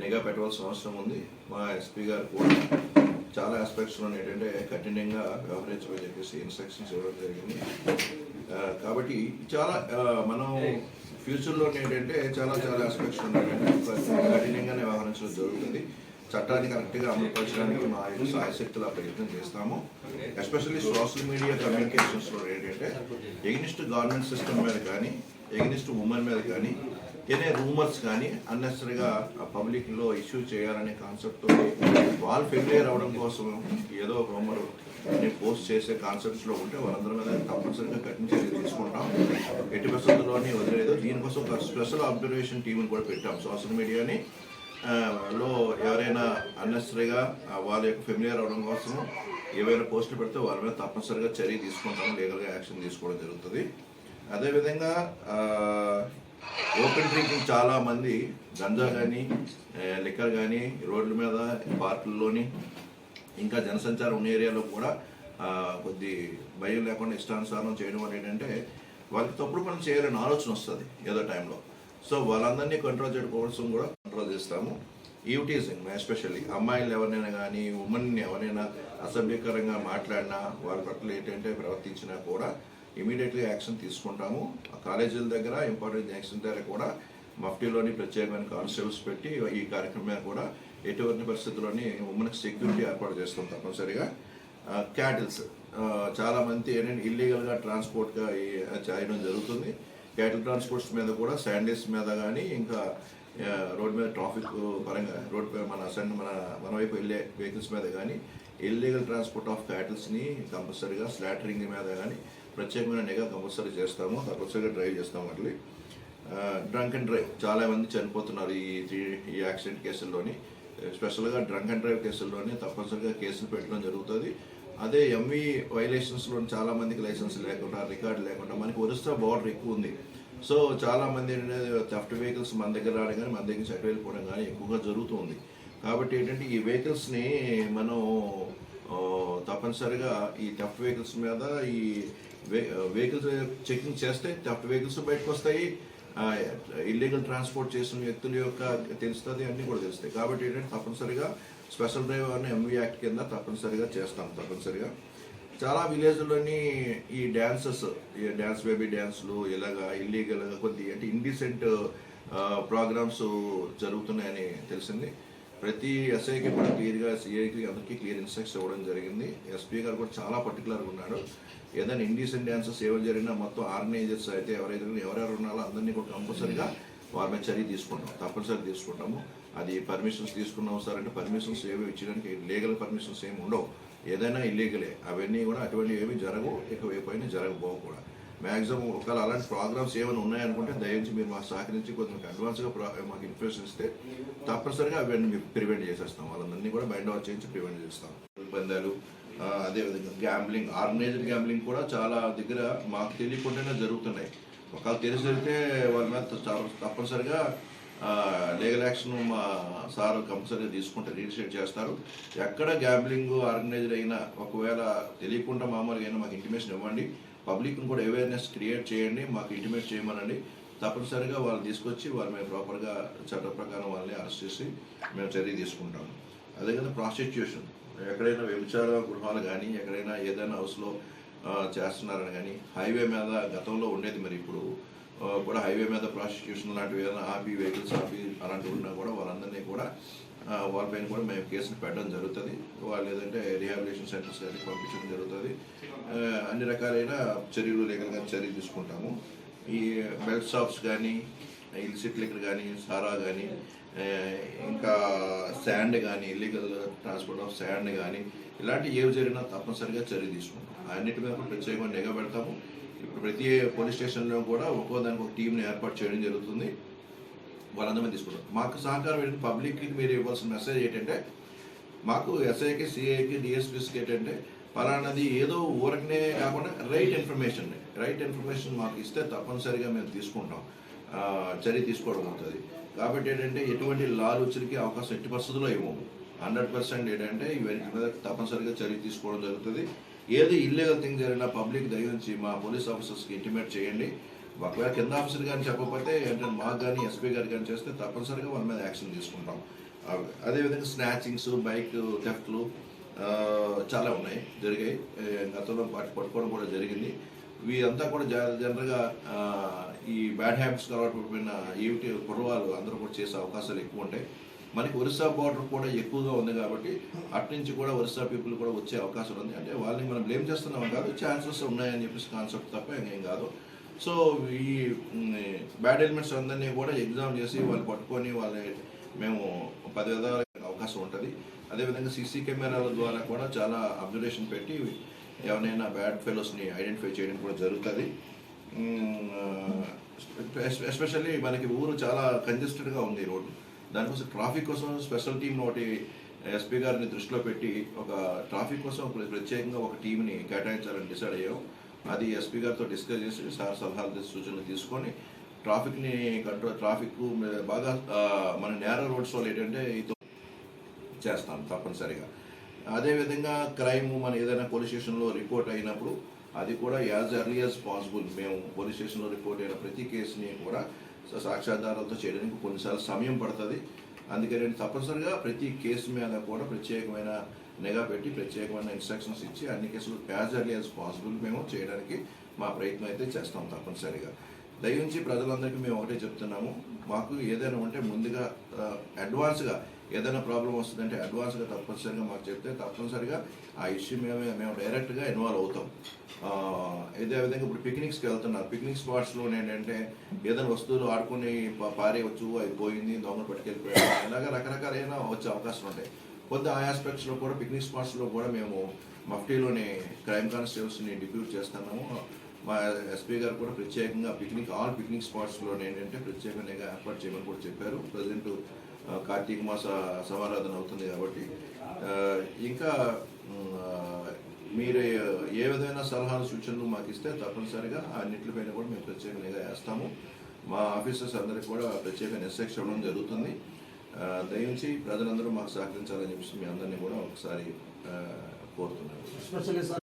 నిఘా పెట్టవలసిన అవసరం ఉంది. మా ఎస్పీ గారు కూడా చాలా ఆస్పెక్ట్స్లో ఏంటంటే కఠినంగా వ్యవహరించమని చెప్పేసి ఇన్స్ట్రక్షన్స్ ఇవ్వడం జరిగింది. కాబట్టి చాలా మనం ఫ్యూచర్లో ఏంటంటే చాలా చాలా ఆస్పెక్ట్స్ ఉన్నాయంటే కఠినంగానే వ్యవహరించడం జరుగుతుంది. చట్టాన్ని కరెక్ట్గా అమలుపరచడానికి మా యొక్క సాయశక్తుల ప్రయత్నం చేస్తాము. ఎస్పెషల్లీ సోషల్ మీడియా కమ్యూనికేషన్స్లో ఏంటంటే ఎగ్నిస్ట్ గవర్నమెంట్ సిస్టమ్ మీద కానీ ఎగ్నిస్ట్ ఉమెన్ మీద కానీ ఏదైనా రూమర్స్ కానీ అన్నెసరిగా పబ్లిక్లో ఇష్యూ చేయాలనే కాన్సెప్ట్తో వాళ్ళు ఫెయిలియర్ అవడం కోసం ఏదో ఒక రూమర్ పోస్ట్ చేసే కాన్సెప్ట్స్లో ఉంటే వాళ్ళందరి మీద తప్పనిసరిగా కఠిన చర్యలు తీసుకుంటాం. ఎట్టి పరిస్థితుల్లోనే వదిలేదు దీనికోసం ఒక స్పెషల్ అబ్జర్వేషన్ టీంని కూడా పెట్టాం. సోషల్ మీడియాని లో ఎవరైనా అన్నెసరీగా వాళ్ళ యొక్క ఫెమిలియర్ అవడం కోసం ఏవైనా పోస్టులు పెడితే వాళ్ళ మీద తప్పనిసరిగా చర్య తీసుకుంటాం. లీగల్గా యాక్షన్ తీసుకోవడం జరుగుతుంది. అదేవిధంగా ఓపెన్ డ్రింకింగ్ చాలా మంది గంజా కానీ లిక్కర్ కానీ రోడ్ల మీద పార్కుల్లోని ఇంకా జనసంచారం ఉన్న ఏరియాలో కూడా కొద్ది భయం లేకుండా ఇష్టానుసారం చేయడం అనేది ఏంటంటే వాళ్ళకి తప్పుడు పనులు చేయాలని ఆలోచన వస్తుంది ఏదో టైంలో. సో వాళ్ళందరినీ కంట్రోల్ చేయడం కూడా కంట్రోల్ చేస్తాము. ఈవిటీజింగ్ ఎస్పెషల్లీ అమ్మాయిలు ఎవరినైనా కానీ ఉమెన్ని ఎవరైనా అసభ్యకరంగా మాట్లాడినా వాళ్ళ పట్ల ఏంటంటే ప్రవర్తించినా కూడా ఇమీడియట్గా యాక్షన్ తీసుకుంటాము. ఆ కాలేజీల దగ్గర ఇంపార్టెంట్ యాక్షన్ దగ్గర కూడా మఫ్టీలోని ప్రత్యేకమైన కానిస్టేబుల్స్ పెట్టి ఈ కార్యక్రమం మీద కూడా ఎటువంటి పరిస్థితుల్లోని ఉమెన్కి సెక్యూరిటీ ఏర్పాటు చేస్తాం తప్పనిసరిగా. క్యాటిల్స్. చాలామంది ఏంటంటే ఇల్లీగల్గా ట్రాన్స్పోర్ట్గా చేయడం జరుగుతుంది. క్యాటిల్ ట్రాన్స్పోర్ట్స్ మీద కూడా శాండీస్ మీద కానీ ఇంకా రోడ్ మీద ట్రాఫిక్ పరంగా రోడ్ మన సన్ మన మన వైపు వెళ్ళే వెహికల్స్ మీద కానీ ఇల్లీగల్ ట్రాన్స్పోర్ట్ ఆఫ్ క్యాటిల్స్ని కంపల్సరీగా స్లాటరింగ్ మీద కానీ ప్రత్యేకమైన నిఘా కంపల్సరీ చేస్తాము కంపల్సరీగా డ్రైవ్ చేస్తాము మళ్ళీ. Drunk and drive. చాలా మంది చనిపోతున్నారు ఈ త్రీ- ఈ యాక్సిడెంట్ కేసుల్లోని. స్పెషల్గా డ్రంక్ అండ్ డ్రైవ్ కేసుల్లోని తప్పనిసరిగా కేసులు పెట్టడం జరుగుతుంది. అదే ఎంవి వైలేషన్స్లో చాలా మందికి లైసెన్స్ లేకుండా రికార్డు లేకుండా మనకి ఒరిస్సా బార్డర్ ఎక్కువ ఉంది సో చాలా మంది థెఫ్ట్ వెహికల్స్ మన దగ్గర రావడం కానీ మన దగ్గర నుంచి అటు వెళ్ళిపోవడం కానీ ఎక్కువగా జరుగుతుంది. కాబట్టి ఏంటంటే ఈ వెహికల్స్ని మనం తప్పనిసరిగా ఈ థెఫ్ట్ వెహికల్స్ మీద ఈ వెహికల్స్ చెకింగ్ చేస్తే థెఫ్ట్ వెహికల్స్ బయటకు వస్తాయి. ఇల్లీగల్ ట్రాన్స్పోర్ట్ చేసిన వ్యక్తుల యొక్క తెలుస్తుంది అన్నీ కూడా తెలుస్తాయి. కాబట్టి ఏంటంటే తప్పనిసరిగా స్పెషల్ డ్రైవర్ అని ఎంవీ యాక్ట్ కింద తప్పనిసరిగా చేస్తాం తప్పనిసరిగా. చాలా విలేజ్లోని ఈ డ్యాన్సెస్ ఈ డ్యాన్స్ బేబీ డ్యాన్స్లు ఇలాగా ఇల్లీగల్గా కొద్ది అంటే ఇండిసెంట్ ప్రోగ్రామ్స్ జరుగుతున్నాయని తెలిసింది. ప్రతి ఎస్ఐకి కూడా క్లియర్గా సిఐకి అందరికీ క్లియర్ ఇన్స్ట్రక్షన్ ఇవ్వడం జరిగింది. ఎస్పీ గారు కూడా చాలా పర్టికులర్గా ఉన్నాడు ఏదైనా ఇండిసెంట్ డ్యాన్సెస్ ఏమైనా జరిగినా మొత్తం ఆర్గనైజర్స్ అయితే ఎవరైతే ఎవరెవరు ఉన్నారో అందరినీ కూడా కంపల్సరీగా వారి మీద చర్య తీసుకుంటాం. తప్పనిసరి తీసుకుంటాము. అది పర్మిషన్స్ తీసుకున్నాం సార్ అంటే పర్మిషన్స్ ఏవి ఇచ్చడానికి లీగల్ పర్మిషన్స్ ఏమి ఉండవు. ఏదైనా ఇల్లీగలే అవన్నీ కూడా అటువంటి ఏమి జరగవు. ఇక వైపు జరగబోవు కూడా. మ్యాక్సిమం ఒకవేళ అలాంటి ప్రోగ్రామ్స్ ఏమైనా ఉన్నాయనుకుంటే దయచేసి మీరు మాకు సహకరించి కొంచెం అడ్వాన్స్గా మాకు ఇన్ఫర్మేషన్ ఇస్తే తప్పనిసరిగా అవన్నీ మేము ప్రివెంట్ చేసేస్తాం. వాళ్ళందరినీ కూడా బైండ్ అవుట్ చేయించి ప్రివెంట్ చేస్తాం. పందాలు అదేవిధంగా గ్యాంబ్లింగ్ ఆర్గనైజ్డ్ గ్యాంబ్లింగ్ కూడా చాలా దగ్గర మాకు తెలియకుండానే జరుగుతున్నాయి. ఒకవేళ తెలిసి జరిగితే వాళ్ళ మీద చాలా తప్పనిసరిగా లీగల్ యాక్షన్ మా సార్ కంపల్సరీగా తీసుకుంటారు. ఇనిషియేట్ చేస్తారు. ఎక్కడ గ్యాంబ్లింగ్ ఆర్గనైజ్డ్ అయినా ఒకవేళ తెలియకుండా మామూలుగా అయినా మాకు ఇంటిమేషన్ ఇవ్వండి. పబ్లిక్ని కూడా అవేర్నెస్ క్రియేట్ చేయండి మాకు ఇంటిమేట్ చేయమనండి. తప్పనిసరిగా వాళ్ళు తీసుకొచ్చి వాళ్ళ మేము ప్రాపర్గా చట్ట ప్రకారం వాళ్ళని అరెస్ట్ చేసి మేము చర్య తీసుకుంటాం. అదే కదా ప్రాస్టిట్యూషన్ ఎక్కడైనా వ్యభిచార గృహాలు కానీ ఎక్కడైనా ఏదైనా హౌస్లో చేస్తున్నారని కానీ హైవే మీద గతంలో ఉండేది మరి ఇప్పుడు కూడా హైవే మీద ప్రాసిక్యూషన్ లాంటివి ఏదైనా ఆపి వెహికల్స్ ఆపి అలాంటివి ఉన్నా కూడా వాళ్ళందరినీ కూడా వాళ్ళపైన కూడా మేము కేసులు పెట్టడం జరుగుతుంది. వాళ్ళు ఏదంటే రిహాబిలిటేషన్ సెంటర్స్ కానీ పంపించడం జరుగుతుంది. అన్ని రకాలైన చర్యలు లీగల్గా చర్య తీసుకుంటాము. ఈ బెల్ట్ షాప్స్ కానీ ఇల్సిట్ లిక్కర్ కానీ సారా కానీ ఇంకా శాండ్ కానీ ఇల్లీగల్ ట్రాన్స్పోర్ట్ ఆఫ్ శాండ్ కానీ ఇలాంటి ఏవి జరిగినా తప్పనిసరిగా చర్య తీసుకుంటాం అన్నిటి మీద కూడా ప్రత్యేకంగా నిఘా పెడతాము. ఇప్పుడు ప్రతి పోలీస్ స్టేషన్లో కూడా ఒక్కో దానికి ఒక టీంని ఏర్పాటు చేయడం జరుగుతుంది. వాళ్ళందరూ తీసుకుంటారు మాకు సహకారం ఏంటంటే పబ్లిక్కి మీరు ఇవ్వాల్సిన మెసేజ్ ఏంటంటే మాకు ఎస్ఐకి సిఐకి డిఎస్పీస్కి ఏంటంటే పలానాది ఏదో ఊరకనే కాకుండా రైట్ ఇన్ఫర్మేషన్ రైట్ ఇన్ఫర్మేషన్ మాకు ఇస్తే తప్పనిసరిగా మేము తీసుకుంటాం. చర్య తీసుకోవడం అవుతుంది. కాబట్టి ఏంటంటే ఎటువంటి లాలుచులకి అవకాశం ఎట్టి పరిస్థితుల్లో ఇవ్వము. హండ్రెడ్ పర్సెంట్ ఏంటంటే ఇవన్నీ మీద తప్పనిసరిగా చర్య తీసుకోవడం జరుగుతుంది. ఏది ఇల్లీగల్ థింగ్ జరిగినా పబ్లిక్ దయించి మా పోలీస్ ఆఫీసర్స్కి ఇంటిమేట్ చేయండి. ఒకవేళ కింద ఆఫీసర్ కానీ చెప్పకపోతే ఏంటంటే మాకు కానీ ఎస్పీ గారు కానీ చేస్తే తప్పనిసరిగా వాళ్ళ మీద యాక్షన్ తీసుకుంటాం. అదేవిధంగా స్నాచింగ్స్ బైక్ థెఫ్ట్లు చాలా ఉన్నాయి జరిగాయి. గతంలో పట్టు పట్టుకోవడం కూడా జరిగింది. వీరంతా కూడా జనరల్గా ఈ బ్యాడ్ హ్యాబిట్స్ అలవాటు పడిపోయిన ఏమిటి కుర్రవాళ్ళు అందరూ కూడా చేసే అవకాశాలు ఎక్కువ ఉంటాయి. మనకి ఒరిస్సా బార్డర్ కూడా ఎక్కువగా ఉంది కాబట్టి అటు నుంచి కూడా ఒరిస్సా పీపుల్ కూడా వచ్చే అవకాశం ఉంది అంటే వాళ్ళని మనం బ్లేమ్ చేస్తున్నాం కాదు ఛాన్సెస్ ఉన్నాయని చెప్పేసి కాన్సెప్ట్ తప్ప ఇంకేం కాదు. సో ఈ బ్యాడ్ ఎలిమెంట్స్ అందరినీ కూడా ఎగ్జామ్ చేసి వాళ్ళు పట్టుకొని వాళ్ళని మేము పది విధాల అవకాశం ఉంటుంది. అదేవిధంగా సీసీ కెమెరాల ద్వారా కూడా చాలా అబ్జర్వేషన్ పెట్టి ఎవరైనా బ్యాడ్ ఫెలోస్ని ఐడెంటిఫై చేయడం కూడా జరుగుతుంది. ఎస్పెషల్లీ మనకి ఊరు చాలా కంజెస్టెడ్గా ఉంది ఈ రోడ్డు. దానికోసం ట్రాఫిక్ కోసం స్పెషల్ టీం ఒకటి ఎస్పీ గారిని దృష్టిలో పెట్టి ఒక ట్రాఫిక్ కోసం ప్రత్యేకంగా ఒక టీంని కేటాయించాలని డిసైడ్ అయ్యాం. అది ఎస్పీ గారితో డిస్కస్ చేసి సార్ సలహాలు సూచనలు తీసుకొని ట్రాఫిక్ని కంట్రోల్ ట్రాఫిక్ బాగా మన నేరో రోడ్స్ వల్ల ఏంటంటే ఇది చేస్తాం తప్పనిసరిగా. అదేవిధంగా క్రైమ్ మన ఏదైనా పోలీస్ స్టేషన్లో రిపోర్ట్ అయినప్పుడు అది కూడా యాజ్ ఎర్లీ యాజ్ పాసిబుల్. మేము పోలీస్ స్టేషన్లో రిపోర్ట్ అయిన ప్రతి కేసుని కూడా స- సాక్ష్యాధారాలతో చేయడానికి కొన్నిసార్లు సమయం పడుతుంది. అందుకని తప్పనిసరిగా ప్రతి కేసు మీద కూడా ప్రత్యేకమైన నిఘా పెట్టి ప్రత్యేకమైన ఇన్స్ట్రక్షన్స్ ఇచ్చి అన్ని కేసులు యాజ్ ఎర్లీ యాజ్ పాసిబుల్ మేము చేయడానికి మా ప్రయత్నం అయితే చేస్తాం తప్పనిసరిగా. దయించి ప్రజలందరికీ మేము ఒకటే చెప్తున్నాము. మాకు ఏదైనా ఉంటే ముందుగా అడ్వాన్స్గా ఏదైనా ప్రాబ్లం వస్తుందంటే అడ్వాన్స్గా తప్పనిసరిగా మాకు చెప్తే తప్పనిసరిగా ఆ ఇష్యూ మేమే మేము డైరెక్ట్గా ఇన్వాల్వ్ అవుతాం. ఇదే విధంగా ఇప్పుడు పిక్నిక్స్కి వెళ్తున్నారు. పిక్నిక్ స్పాట్స్లో ఏంటంటే ఏదైనా వస్తువులు ఆడుకుని పా- పారేయవచ్చు అది పోయింది దొంగలు పట్టుకెళ్ళిపోయాడు. ఇలాగ రకరకాలైన వచ్చే అవకాశాలు ఉంటాయి. కొద్ది ఆ ఆస్పెక్ట్స్లో కూడా పిక్నిక్ స్పాట్స్లో కూడా మేము మఫ్టీలోని క్రైమ్ కానిస్టేబుల్స్ని డిప్యూట్ చేస్తున్నాము. మా ఎస్పీ గారు కూడా ప్రత్యేకంగా పిక్నిక్ ఆల్ పిక్నిక్ స్పాట్స్లో ఏంటంటే ప్రత్యేకంగా ఏర్పాటు చేయమని కూడా చెప్పారు. ప్రజెంట్ కార్తీక మాస సమారాధన అవుతుంది కాబట్టి ఇంకా మీరు ఏ విధమైన సలహాలు సూచనలు మాకు ఇస్తే తప్పనిసరిగా అన్నింటిపైన కూడా మేము ప్రత్యేకంగా వేస్తాము. మా ఆఫీసర్స్ అందరికి కూడా ప్రత్యేకంగా నిశ్చక్ష ఇవ్వడం జరుగుతుంది. ఆ, దయించి ప్రజలందరూ మాకు సహకరించాలని చెప్పేసి మీ అందరినీ కూడా ఒకసారి కోరుతున్నాను.